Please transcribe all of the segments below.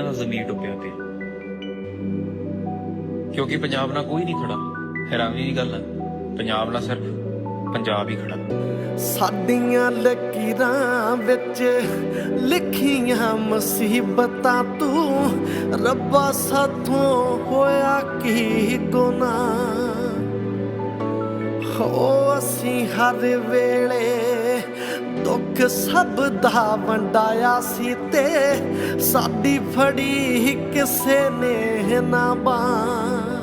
ਕਈਆਂ ਦਾ ਜ਼ਮੀਰ ਡੁੱਬਿਆ ਪਿਆ। ਕਿਉਂਕਿ ਪੰਜਾਬ ਨਾਲ ਕੋਈ ਨਹੀਂ ਖੜਾ। ਹੈਰਾਨੀ ਦੀ ਗੱਲ ਹੈ ਪੰਜਾਬ ਨਾਲ ਸਿਰਫ ਪੰਜਾਬ ਹੀ ਖੜਾ। ਸਾਡੀਆਂ ਲਕੀਰਾਂ ਵਿੱਚ ਲਿਖੀਆਂ ਮੁਸੀਬਤਾਂ ਤੂੰ ਰੱਬਾ ਸਾਥੋਂ ਹੋਇਆ ਕੀ ਗੁਨਾਹ? ਹੋ ਅਸੀਂ ਹਰ ਵੇਲੇ ਦੁੱਖ ਸਭ ਦਾ ਵੰਡਾਇਆ ਸੀ ਤੇ ਸਾਡੀ ਫੜੀ ਕਿਸੇ ਨੇ ਨਾ ਬਾਂ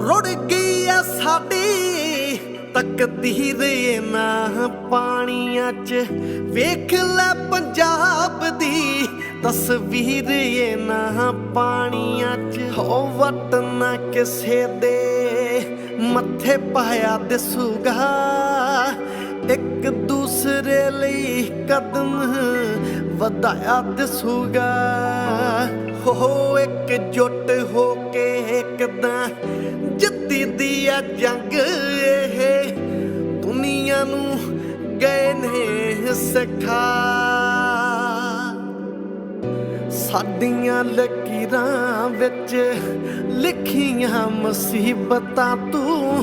ਰੁੜ ਗਈ ਐ ਸਾਡੀ ਤਕਦੀਰ ਇਹਨਾਂ ਪਾਣੀਆਂ 'ਚ। ਵੇਖ ਲੈ ਪੰਜਾਬ ਦੀ ਤਸਵੀਰ ਇਹਨਾਂ ਪਾਣੀਆਂ 'ਚ। ਹੋ ਵਟ ਨਾ ਕਿਸੇ ਦੇ ਮੱਥੇ ਪਾਇਆ ਦਿਸੂਗਾ। ਇੱਕ ਦੂਸਰੇ ਲਈ ਕਦਮ ਵਧਾਇਆ ਦਿਸੂਗਾ ਹੋ ਇੱਕ ਜੁੱਟ ਹੋ ਕੇ ਕਿਦਾਂ ਜਿੱਤੀ ਦੀ ਆ ਜੰਗ ਇਹ। ਦੁਨੀਆ ਨੂੰ ਗਏ ਨੇ ਸਿਖਾ। ਸਾਡੀਆਂ ਲਕੀਰਾਂ ਵਿੱਚ ਲਿਖੀਆਂ ਮੁਸੀਬਤਾਂ ਤੂੰ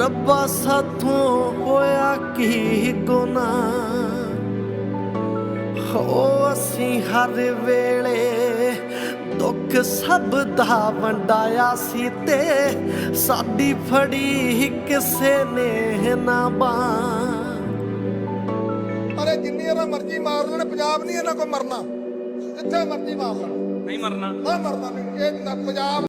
ਰੱਬਾ ਸਾਥੋਂ ਹੋਇਆ ਕੀ ਗੁਨਾਹ? ਹੋ, ਅਸੀਂ ਹਰ ਵੇਲੇ ਦੁੱਖ ਸਭ ਦਾ ਵੰਡਾਇਆ ਸੀ ਤੇ ਸਾਡੀ ਫੜੀ ਕਿਸੇ ਨੇ ਨਾ ਬਾਂਹ। ਅਰੇ ਜਿੰਨੀ ਇਹਨਾਂ ਮਰਜ਼ੀ ਮਾਰ ਲੈਣ, ਪੰਜਾਬ ਨਹੀਂ ਇਹਨਾਂ ਕੋ ਮਰਨਾ। ਜਿੱਥੇ ਮਰਜ਼ੀ ਮਾਰ ਲੈਣ ਨਹੀਂ ਮਰਨਾ। ਨਾ ਮਰਨਾ। ਨਹੀਂ ਇਹ ਨਾ ਪੰਜਾਬ